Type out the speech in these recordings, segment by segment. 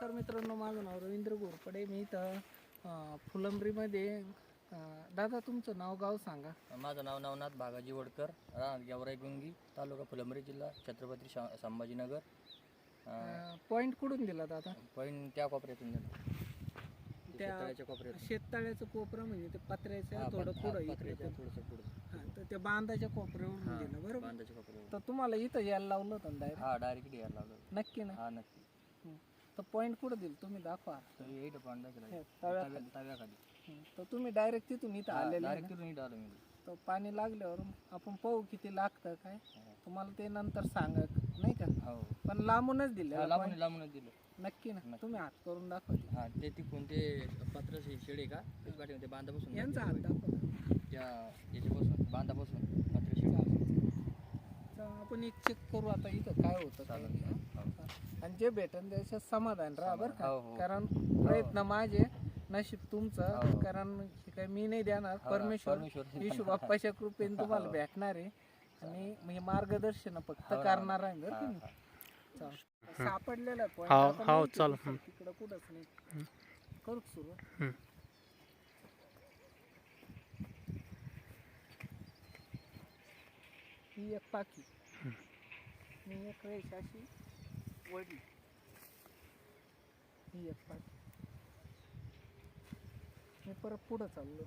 नमस्कार मित्रांनो माझं नाव रवींद्र घोरपडे मी इथं फुलंब्रीमध्ये दादा तुमचं नाव गाव सांगा. माझं नाव नवनाथ बागाजी वडकर राहणार गेवराई गुंगी तालुका फुलंब्री जिल्हा छत्रपती शा संभाजीनगर. पॉईंट कुठून दिला दादा? पॉईंट त्या कोपऱ्यातून दिलं. त्या शेततळ्याचं कोपरं म्हणजे ते पत्र्याच्या हा, थोडं पुढं इकडे थोडंसं पुढं. हा, तर त्या बांधाच्या कोपऱ्यावरून दिलं बरोबर? बांधाच्या कोपऱ्यावर तर तुम्हाला इथं यायला लावलं होतं डायरेक्ट हा डायरेक्ट यायला लावलं नक्की ना? हा नक्की. तर पॉईंट कुठं दिलं? तुम्ही दाखवा. तर येईल बांधाच्या हे. तव्याखाली. तव्या- तव्याखाली. हं. तर तुम्ही डायरेक्ट तिथून इथं आलेले आहे डायरेक्ट ना? तिथून इथं आलो मी. तर पाणी लागल्यावर आपण पाहू किती लागतं काय. हा. तुम्हाला ते नंतर सांगा नाही का? हो. पण लांबूनच दिले हा, लांबून लांबूनच दिलं. नक्की ना. नक्की. तुम्ही हात करून दाखवा ते. हा ते तिकडून ते पत्र शेड का? त्याच पाठीमध्ये यांचा हात दाखवा. त्या याच्यापासून बांधापासून पत्र शेड. आपण एक चेक करू आता इथं काय होतं काय चालेल नाही, हो. हं? आणि जे भेटन त्याच्यात समाधान राहा बरं का हो, हो. कारण प्रयत्न माझे नशीब तुमचं हो. कारण हे काय मी नाही देणार हो, परमेश्वर परमेश्वर. विशू बाप्पाच्या कृपेने तुम्हाला हो. भेटणार आहे आणि म्हणजे मार्गदर्शन फक्त हो, करणार आहे बरं हा, का मी. हा. चालेल. सापडलेलं आहे point. हो, आता हो, माहिती चालेल. आहे तिकडं कुठंच नाही करू सुरू हं. ही एक पाकी मी एक रेष अशी वडली ही एक पाठी मी परत पुढं चाललो.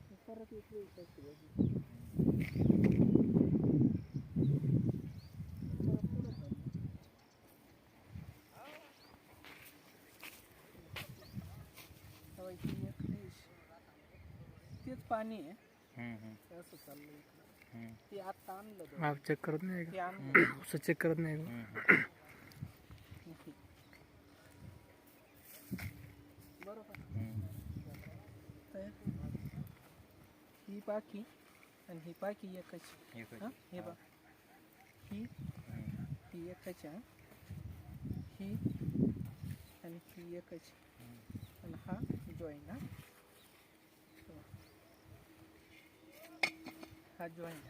मी परत एक रेष अशी वडली पाणी आहे हम्म, हम्म, असं चाललंय इकडं. हम्म, ते आता आणलं दोन. माप चेक करत नाही ते का आणलं असं चेक करत नाही. बरोबर। ही पाकी आणि ही पाकी एकच एक हा. हे ही. ही एकच आहे ही आणि ही एकच आणि हा जॉईन हा। हा झाली.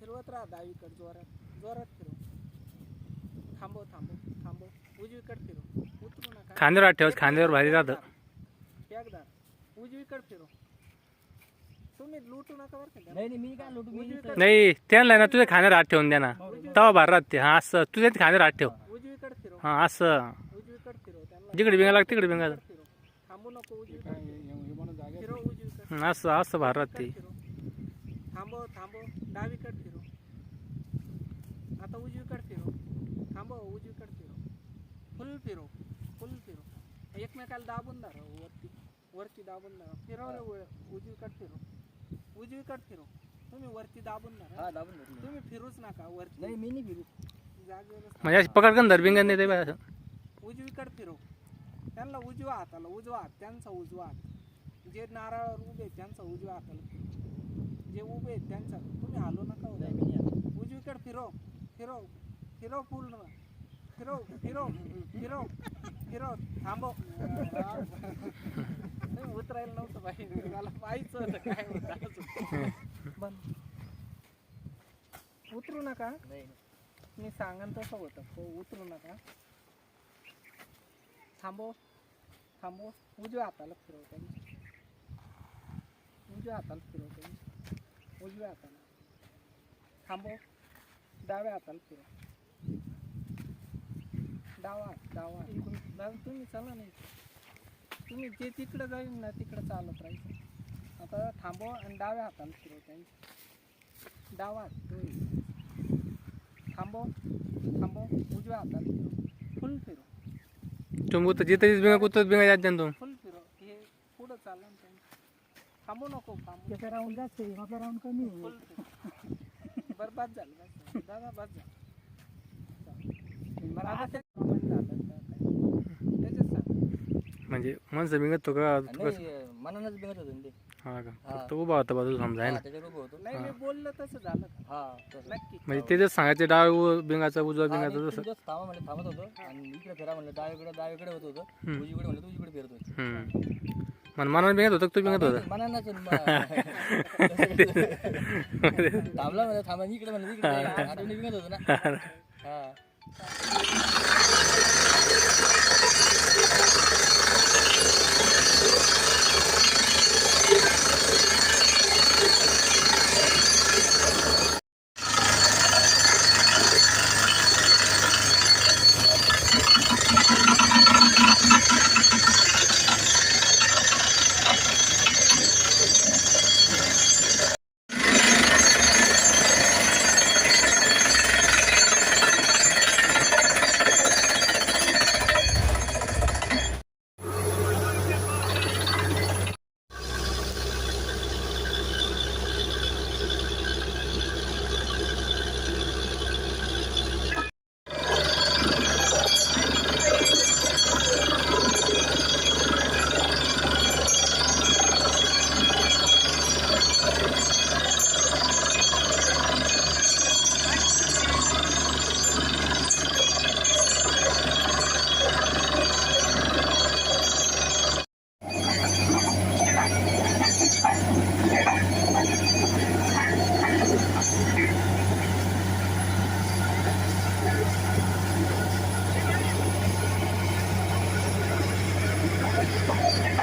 फिरवत राहा डावीकडे जोरात. जोरात फिरव थांबव थांबव थांबव. उजवीकडे फिरव उतरू नका. खांद्यावर ठेवायचं खांद्यावर भारी राहतं. एकदा उजवीकडे फिरव तुम्ही लुटू नका बरं का नाही नाही मी काय लोटू मी उजवीकडे नाही त्यांना ना तुझ्या खांद्यावर हात ठेवून द्या ना तवा भार राहते हा असं तुझ्या खांद्यावर हात ठेव उजवीकडे फिरव हा असं उजवीकडे फिरव त्यांना जिकडे बिंगा लागते तिकडे बिंगा. थांबू नको उजवीकडे हं, असं असं भार राहते उजवीकडे फिरव. थांबव थांबव डावीकडे फिरव आता उजवीकडे फिरव थांबव उजवीकडे फिरव फुल फिरव फुल फिरव एकमेकाला दाबून धरा वरती वरती दाबून धरा फिरव रे वर- उजवीकडे फिरव. उजवीकडे फिरव. तुम्ही वरती दाबून धरा हा दाबून धरलं. तुम्ही. फिरूच नका वरती. नाही मी नाही फिरू. जागेवरच म्हणजे अशी पकडकन धर बिंगा नाही ते बाय असं. उजवीकडे फिरव. त्यांना उजवा हाताला उजवा हात त्यांचा उजवा हात. जे नारळावर उभे आहेत त्यांचा उजव्या हाताला फिरव. जे उभे आहेत त्यांचा. तुम्ही हालू नका हो. नाही मी नाही आलो. उजवीकडे फिरव फिरव फिरव पूर्ण. फिरव फिरव फिरव. फिरव थांबव. नाही, उतरायला नव्हतं पाहिजे मला पाहायचं होतं काय होतं अजून. बंद उतरू नका. नाही. मी सांगन तसं होतं. हो उतरू नका. थांबव. थांबव. उजव्या हाताला फिरव उजव्या हाताला फिरव उजव्या हाताला. थांबव. डाव्या हाताला फिरव. डावा हात डावा. हात दादा तुम्ही चला नाही तुम्ही जे तिकडं जाईल ना तिकडं चालत राहायचं. आता थांबव आणि डाव्या हाताला फिरव त्यांनी डावा हात दोन्ही थांबव थांबव उजव्या हाताला फिरव. फुल फिरव. तुम्ही उतर जिथं जिथं बिंगा कुठं बिंगा जात जाण फुल फिरव. हे पुढं चाललं ना त्यांचं. थांबू नको थांबू. त्याचा राऊंड जास्त आपला राऊंड कमी फुल फिरव. बरबाद झालं. दादा बस झालं मला आता ते comment झालं का काय? त्याच्यात सांग म्हणजे माणसं बिंगत तो का? तू कसं? नाही मनानच बिघत होतं ना ते. हा का? हा. फक्त उभा होता बाजूला समजा आहे हा, ना? त्याच्यावर उभं होतो. नाही मी बोललं तसं झालं का? हा तसं. नक्की. म्हणजे ते जे सांगायचे डाव उ- बिंगाचा उजवा आणि बिंगाचा तीन तसं दिवस थांबा म्हणलं थांबत होतो. आणि इकडे फिरा म्हणलं डावीकडे डावीकडे होत होतं. उजवीकडे म्हणलं तू उजवीकडे फिरत होती. हम्म. मन मनाने बिंगत होतं का तू बिंगत होता? मनानच थांबला म्हणलं थांबा इकडे म्हणलं इकडे. बिघत होतो ना. हा.